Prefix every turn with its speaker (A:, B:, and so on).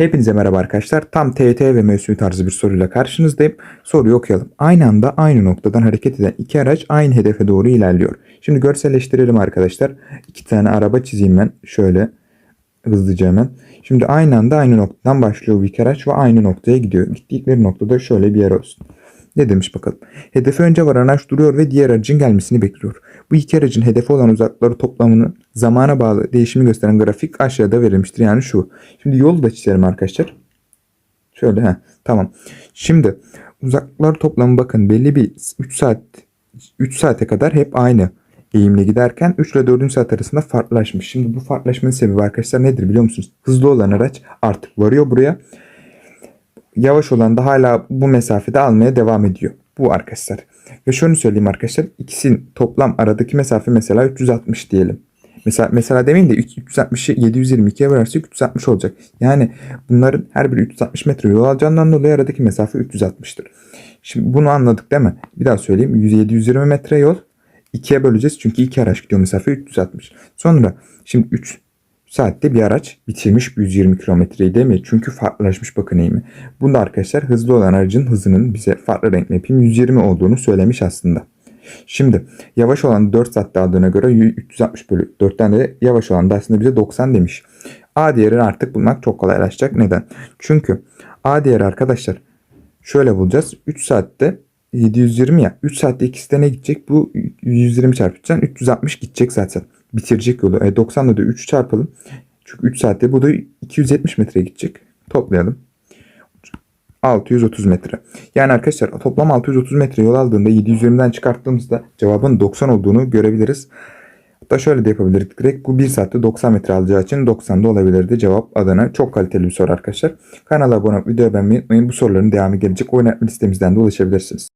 A: Hepinize merhaba arkadaşlar. Tam TET ve MSÜ tarzı bir soruyla karşınızdayım. Soruyu okuyalım. Aynı anda aynı noktadan hareket eden iki araç aynı hedefe doğru ilerliyor. Şimdi görselleştirelim arkadaşlar. İki tane araba çizeyim ben. Şöyle hızlıca hemen. Şimdi aynı anda aynı noktadan başlıyor bu iki araç ve aynı noktaya gidiyor. Gittikleri noktada şöyle bir yer olsun. Ne demiş bakalım. Hedefe önce varan araç duruyor ve diğer aracın gelmesini bekliyor. Bu iki aracın hedefe olan uzaklıkları toplamını zamana bağlı değişimi gösteren grafik aşağıda verilmiştir. Yani şu. Şimdi yolu da çizelim arkadaşlar. Şöyle ha tamam. Şimdi uzaklıklar toplamı bakın belli bir 3 saat 3 saate kadar hep aynı eğimle giderken 3 ile 4. saat arasında farklılaşmış. Şimdi bu farklılaşmanın sebebi arkadaşlar nedir biliyor musunuz? Hızlı olan araç artık varıyor buraya. Yavaş olan da hala bu mesafede almaya devam ediyor. Bu arkadaşlar. Ve şunu söyleyeyim arkadaşlar. ikisinin toplam aradaki mesafe mesela 360 diyelim. Mesela, mesela demeyin de 360'ı 722'ye bölersek 360 olacak. Yani bunların her biri 360 metre yol alacağından dolayı aradaki mesafe 360'tır. Şimdi bunu anladık değil mi? Bir daha söyleyeyim. 720 metre yol 2'ye böleceğiz. Çünkü iki araç gidiyor mesafe 360. Sonra şimdi 3 saatte bir araç bitirmiş 120 kilometreyi değil mi? Çünkü farklılaşmış bakın eğimi. Bunda arkadaşlar hızlı olan aracın hızının bize farklı renkle yapayım 120 olduğunu söylemiş aslında. Şimdi yavaş olan 4 saatte aldığına göre 360 bölü 4'ten de yavaş olan da aslında bize 90 demiş. A değerini artık bulmak çok kolaylaşacak. Neden? Çünkü A değeri arkadaşlar şöyle bulacağız. 3 saatte 720 ya. 3 saatte ikisi de ne gidecek? Bu 120 çarpıcaksın. 360 gidecek zaten. Bitirecek yolu. E 90'da da 3 çarpalım. Çünkü 3 saatte bu da 270 metre gidecek. Toplayalım. 630 metre. Yani arkadaşlar toplam 630 metre yol aldığında 720'den çıkarttığımızda cevabın 90 olduğunu görebiliriz. Hatta şöyle de yapabilirdik direkt. Bu 1 saatte 90 metre alacağı için 90'da olabilirdi cevap adına. Çok kaliteli bir soru arkadaşlar. Kanala abone olup videoyu beğenmeyi unutmayın. Bu soruların devamı gelecek. Oynatma listemizden de ulaşabilirsiniz.